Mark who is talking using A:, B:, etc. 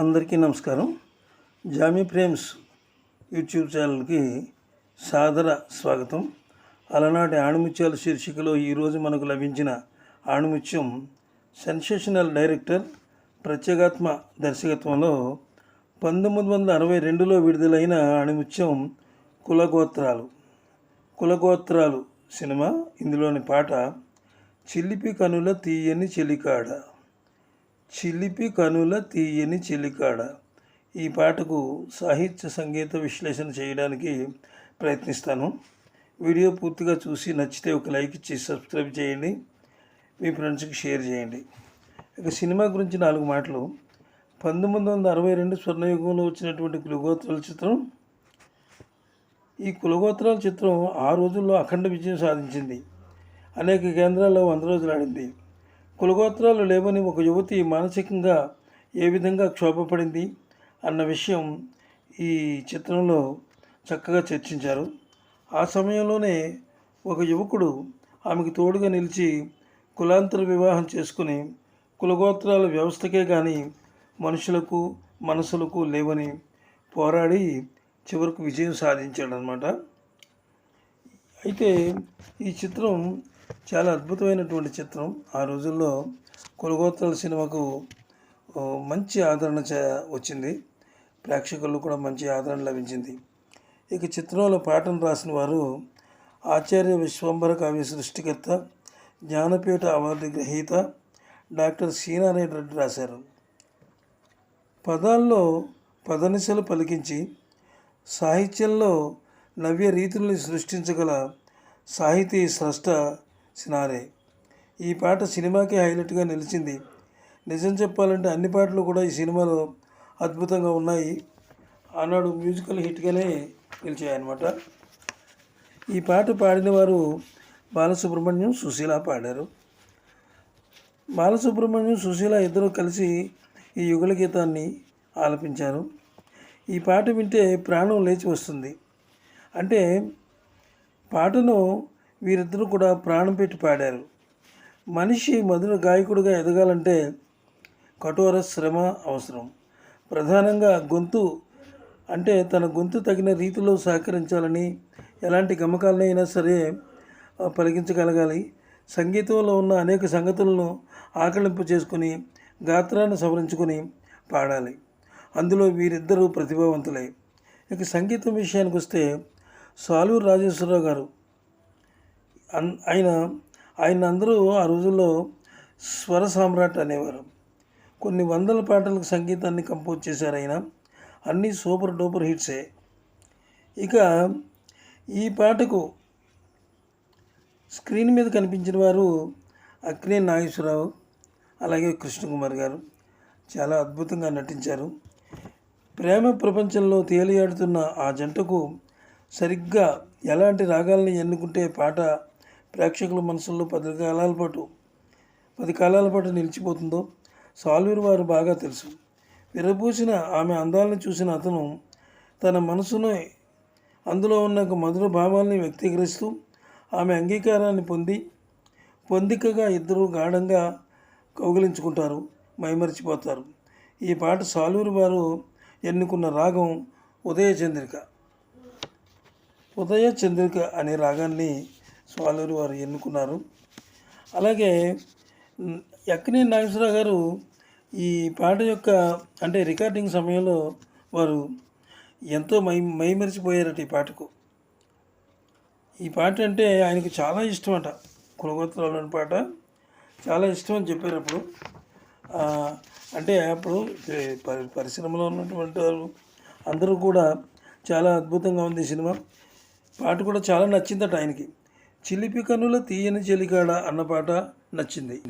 A: అందరికీ నమస్కారం. Jamie Prem's YouTube ఛానల్కి సాదర స్వాగతం. అలనాటి ఆణిముత్యాల శీర్షికలో ఈరోజు మనకు లభించిన ఆణిముత్యం సెన్సేషనల్ డైరెక్టర్ ప్రత్యేగాత్మ దర్శకత్వంలో పంతొమ్మిది వందల అరవై రెండులో విడుదలైన ఆణిముత్యం కులగోత్రాలు. కులగోత్రాలు సినిమా. ఇందులోని పాట చిల్లిపి కనుల తీయని చెలికాడ. చిలిపి కనుల తీయని చిలికాడ. ఈ పాటకు సాహిత్య సంగీత విశ్లేషణ చేయడానికి ప్రయత్నిస్తాను. వీడియో పూర్తిగా చూసి నచ్చితే ఒక లైక్ ఇచ్చి సబ్స్క్రైబ్ చేయండి. మీ ఫ్రెండ్స్కి షేర్ చేయండి. ఇక సినిమా గురించి నాలుగు మాటలు. పంతొమ్మిది వందల అరవై రెండు స్వర్ణయుగంలో వచ్చినటువంటి కులగోత్రాల చిత్రం. ఈ కులగోత్రాల చిత్రం ఆ రోజుల్లో అఖండ విజయం సాధించింది. అనేక కేంద్రాల్లో వంద రోజులు ఆడింది. కులగోత్రాలు లేవని ఒక యువతి మానసికంగా ఏ విధంగా క్షోభపడింది అన్న విషయం ఈ చిత్రంలో చక్కగా చర్చించారు. ఆ సమయంలోనే ఒక యువకుడు ఆమెకు తోడుగా నిలిచి కులాంతర వివాహం చేసుకుని కులగోత్రాల వ్యవస్థకే కానీ మనుషులకు మనసులకు లేవని పోరాడి చివరకు విజయం సాధించాడనమాట అయితే ఈ చిత్రం చాలా అద్భుతమైనటువంటి చిత్రం. ఆ రోజుల్లో కొలగోత్రాల సినిమాకు మంచి ఆదరణ చ- వచ్చింది. ప్రేక్షకుల్లో కూడా మంచి ఆదరణ లభించింది. ఇక చిత్రంలో పాటను రాసిన వారు ఆచార్య విశ్వంబర కావ్య సృష్టికర్త జ్ఞానపీఠ అవార్డు గ్రహీత డాక్టర్ సీనారాయణ రెడ్డి రాశారు. పదాల్లో పదనిశలు పలికించి సాహిత్యంలో నవ్య రీతుల్ని సృష్టించగల సాహితీ స్రష్ట సినారే ఈ పాట సినిమాకి హైలైట్గా నిలిచింది. నిజం చెప్పాలంటే అన్ని పాటలు కూడా ఈ సినిమాలో అద్భుతంగా ఉన్నాయి. ఆనాడు మ్యూజికల్ హిట్గానే నిలిచాయన్నమాట. ఈ పాట పాడిన వారు బాలసుబ్రహ్మణ్యం సుశీల పాడారు. బాలసుబ్రహ్మణ్యం సుశీల ఇద్దరు కలిసి ఈ యుగల గీతాన్ని ఆలపించారు. ఈ పాట వింటే ప్రాణం లేచి వస్తుంది. అంటే పాటను వీరిద్దరూ కూడా ప్రాణం పెట్టి పాడారు. మనిషి మధుర గాయకుడిగా ఎదగాలంటే కఠోర శ్రమ అవసరం. ప్రధానంగా గొంతు అంటే తన గొంతు తగిన రీతిలో సహకరించాలని ఎలాంటి గమకాలనైనా సరే పలిగించగలగాలి పలికించగలగాలి. సంగీతంలో ఉన్న అనేక సంగతులను ఆకలింపు చేసుకుని గాత్రాన్ని సవరించుకొని పాడాలి. అందులో వీరిద్దరూ ప్రతిభావంతులే. ఇక సంగీతం విషయానికి వస్తే సాలూరు రాజేశ్వరరావు గారు ఆయన ఆయన అందరూ ఆ రోజుల్లో స్వర సామ్రాట్ అనేవారు. కొన్ని వందల పాటలకు సంగీతాన్ని కంపోజ్ చేశారు ఆయన. అన్నీ సూపర్ డూపర్ హిట్సే. ఇక ఈ పాటకు స్క్రీన్ మీద కనిపించిన వారు అక్నే నాగేశ్వరరావు అలాగే కృష్ణకుమార్ గారు. చాలా అద్భుతంగా నటించారు. ప్రేమ ప్రపంచంలో తేలియాడుతున్న ఆ జంటకు సరిగ్గా ఎలాంటి రాగాల్ని ఎన్నుకుంటే పాట ప్రేక్షకుల మనసుల్లో పది కాలాల పాటు పది కాలాల పాటు నిలిచిపోతుందో సాల్వీర్ వారు బాగా తెలుసు. విరబూసిన ఆమె అందాలను చూసిన అతను తన మనసును అందులో ఉన్న ఒక మధుర భావాల్ని వ్యక్తీకరిస్తూ ఆమె అంగీకారాన్ని పొంది పొందికగా ఇద్దరు గాఢంగా కౌగిలించుకుంటారు మైమరిచిపోతారు. ఈ పాట సాలూరు వారు ఎన్నుకున్న రాగం ఉదయ చంద్రిక ఉదయ చంద్రిక అనే రాగాన్ని స్వాలూరు వారు ఎన్నుకున్నారు. అలాగే మ్, నాగేశ్వరరావు గారు ఈ పాట యొక్క అంటే రికార్డింగ్ సమయంలో వారు ఎంతో మై మైమరిచిపోయారట ఈ పాటకు. ఈ పాట అంటే ఆయనకు చాలా ఇష్టం అట కులగోత్రాలని పాట చాలా ఇష్టం అని చెప్పారు అప్పుడు. అంటే అప్పుడు పరి పరిశ్రమలో ఉన్నటువంటి వారు అందరూ కూడా చాలా అద్భుతంగా ఉంది ఈ సినిమా. పాట కూడా చాలా నచ్చిందట ఆయనకి. చిలిపి కనుల తీయని చెలికాడ అన్న పాట నచ్చింది.